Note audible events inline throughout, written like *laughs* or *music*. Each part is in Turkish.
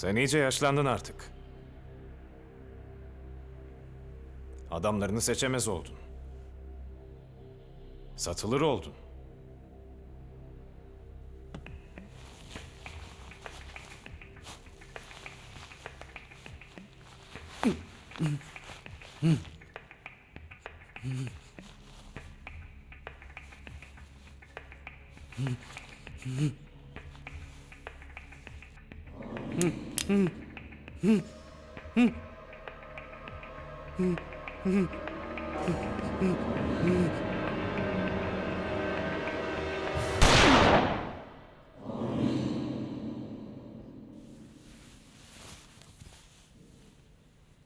Sen iyice yaşlandın artık. Adamlarını seçemez oldun. Satılır oldun. *laughs* Ne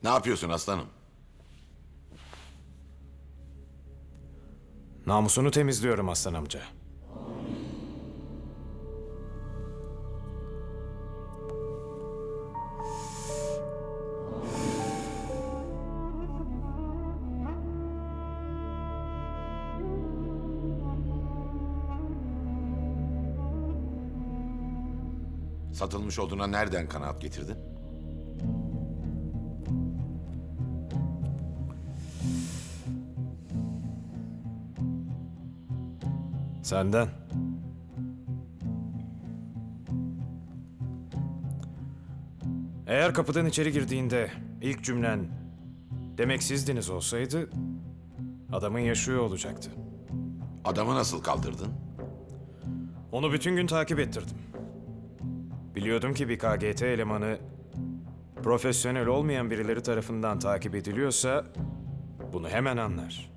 yapıyorsun aslanım? Namusunu temizliyorum aslan amca. Satılmış olduğuna nereden kanaat getirdin? Senden. Eğer kapıdan içeri girdiğinde ilk cümlen demek sizdiniz olsaydı adamın yaşıyor olacaktı. Adamı nasıl kaldırdın? Onu bütün gün takip ettirdim. Biliyordum ki bir KGT elemanı profesyonel olmayan birileri tarafından takip ediliyorsa bunu hemen anlar.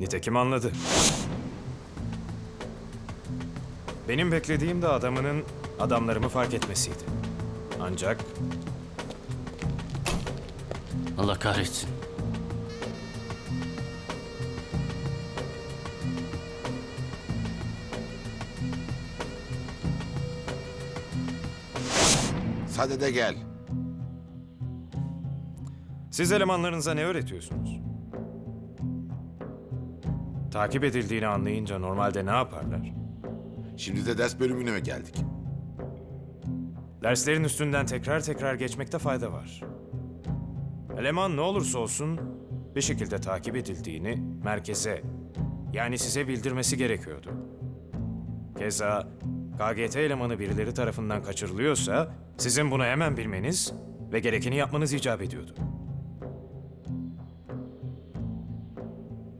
Nitekim anladı. Benim beklediğim de adamının adamlarımı fark etmesiydi. Ancak Allah kahretsin. Sadede gel. siz elemanlarınıza ne öğretiyorsunuz? Takip edildiğini anlayınca normalde ne yaparlar? Şimdi de ders bölümüne mi geldik? Derslerin üstünden tekrar tekrar geçmekte fayda var. Eleman ne olursa olsun bir şekilde takip edildiğini merkeze yani size bildirmesi gerekiyordu. Keza KGT elemanı birileri tarafından kaçırılıyorsa sizin bunu hemen bilmeniz ve gerekeni yapmanız icap ediyordu.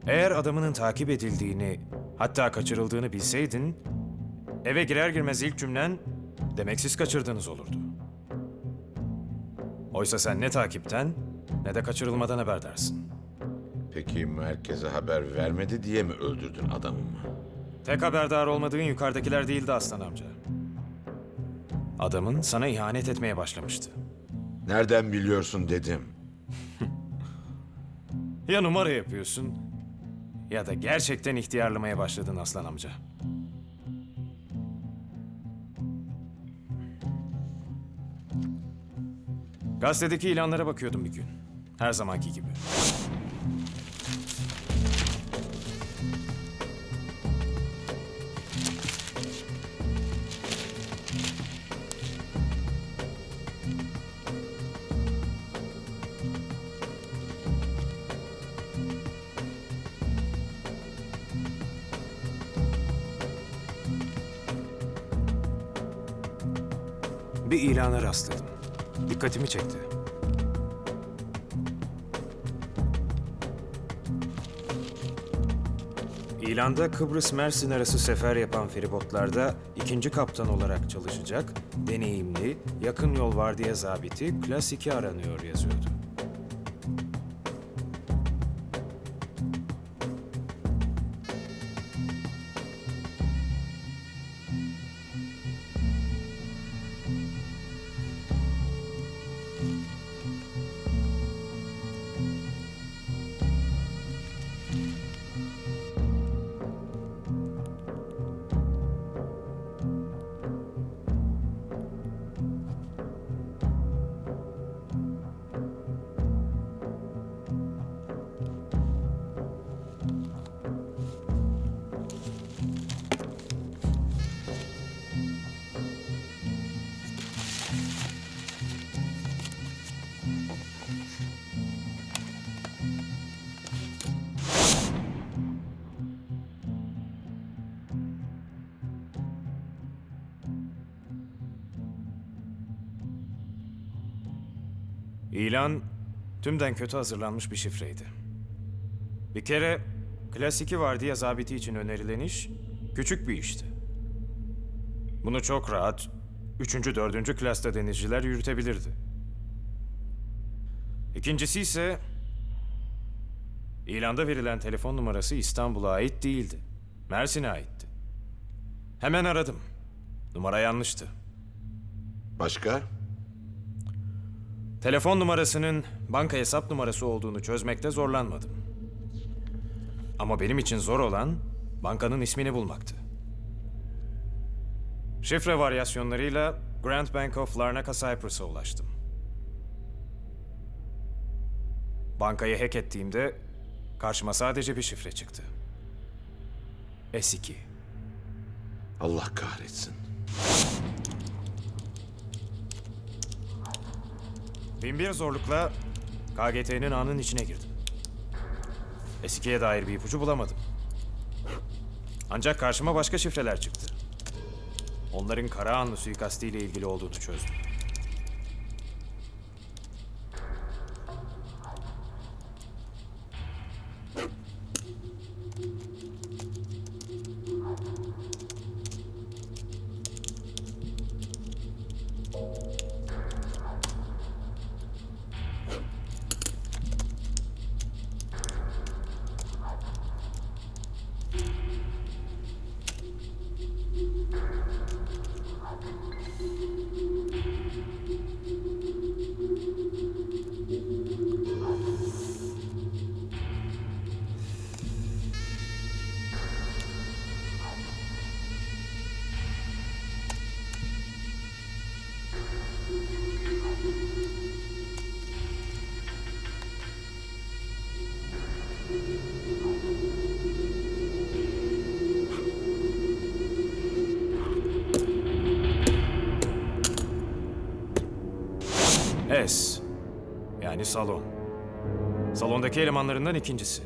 Eğer adamının takip edildiğini hatta kaçırıldığını bilseydin eve girer girmez ilk cümlen demek siz kaçırdığınız olurdu. Oysa sen ne takipten ne de kaçırılmadan haberdarsın. Peki merkeze haber vermedi diye mi öldürdün adamımı? Tek haberdar olmadığın yukarıdakiler değildi aslan amca. Adamın sana ihanet etmeye başlamıştı. Nereden biliyorsun dedim. *laughs* Ya numara yapıyorsun ya da gerçekten ihtiyarlamaya başladın aslan amca. Gazetedeki ilanlara bakıyordum bir gün. Her zamanki gibi. Bir ilana rastladım. Dikkatimi çekti. İlanda Kıbrıs Mersin arası sefer yapan feribotlarda ikinci kaptan olarak çalışacak deneyimli, yakın yol vardiya zabiti klas 2 aranıyor yazıyordu. İlan tümden kötü hazırlanmış bir şifreydi. Bir kere klasiki vardiya zabiti için önerilen iş küçük bir işti. Bunu çok rahat 3. 4. klasta denizciler yürütebilirdi. İkincisi ise ilanda verilen telefon numarası İstanbul'a ait değildi. Mersin'e aitti. Hemen aradım. Numara yanlıştı. Başka? Telefon numarasının banka hesap numarası olduğunu çözmekte zorlanmadım. Ama benim için zor olan bankanın ismini bulmaktı. Şifre varyasyonlarıyla Grand Bank of Larnaca Cyprus'a ulaştım. Bankayı hack ettiğimde karşıma sadece bir şifre çıktı. S2. Allah kahretsin. Bin bir zorlukla KGT'nin ağının içine girdim. S2'ye dair bir ipucu bulamadım. Ancak karşıma başka şifreler çıktı. Onların Karahanlı suikastiyle ilgili olduğunu çözdüm. S. Yani salon. Salondaki elemanlarından ikincisi.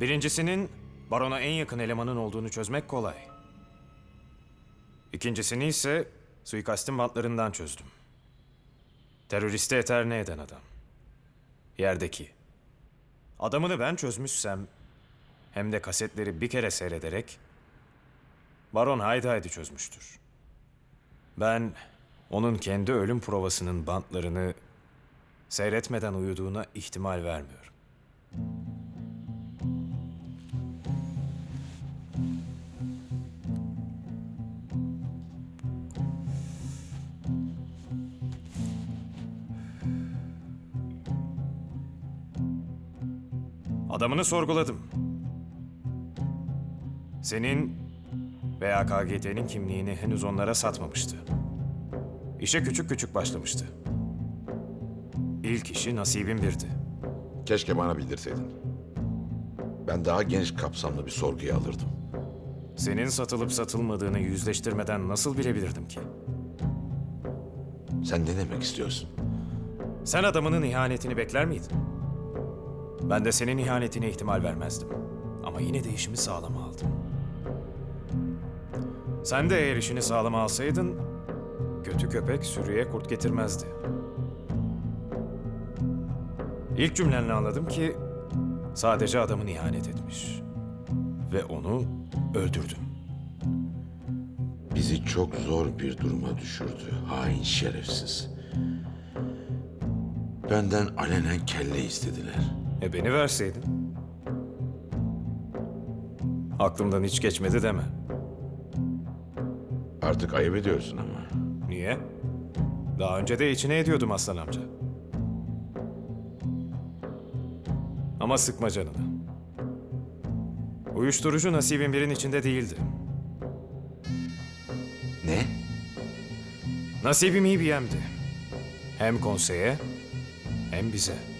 Birincisinin barona en yakın elemanın olduğunu çözmek kolay. İkincisini ise suikastin bantlarından çözdüm. Teröristi eterne eden adam. Yerdeki. Adamını ben çözmüşsem hem de kasetleri bir kere seyrederek Baron haydi haydi çözmüştür. Ben onun kendi ölüm provasının bantlarını seyretmeden uyuduğuna ihtimal vermiyorum. Adamını sorguladım. Senin veya KGT'nin kimliğini henüz onlara satmamıştı. İşe küçük küçük başlamıştı. İlk işi nasibim birdi. Keşke bana bildirseydin. Ben daha geniş kapsamlı bir sorguya alırdım. Senin satılıp satılmadığını yüzleştirmeden nasıl bilebilirdim ki? Sen ne demek istiyorsun? Sen adamının ihanetini bekler miydin? Ben de senin ihanetine ihtimal vermezdim. Ama yine de işimi sağlama aldım. Sen de eğer işini sağlama alsaydın, kötü köpek sürüye kurt getirmezdi. İlk cümlenle anladım ki sadece adamın ihanet etmiş. Ve onu öldürdüm. Bizi çok zor bir duruma düşürdü. Hain şerefsiz. Benden alenen kelle istediler. E beni verseydin. Aklımdan hiç geçmedi deme. Artık ayıp ediyorsun ama. Niye? Daha önce de içine ediyordum Aslan amca. Ama sıkma canını. Uyuşturucu nasibin birinin içinde değildi. Ne? Nasibim iyi bir yemdi. Hem konseye hem bize.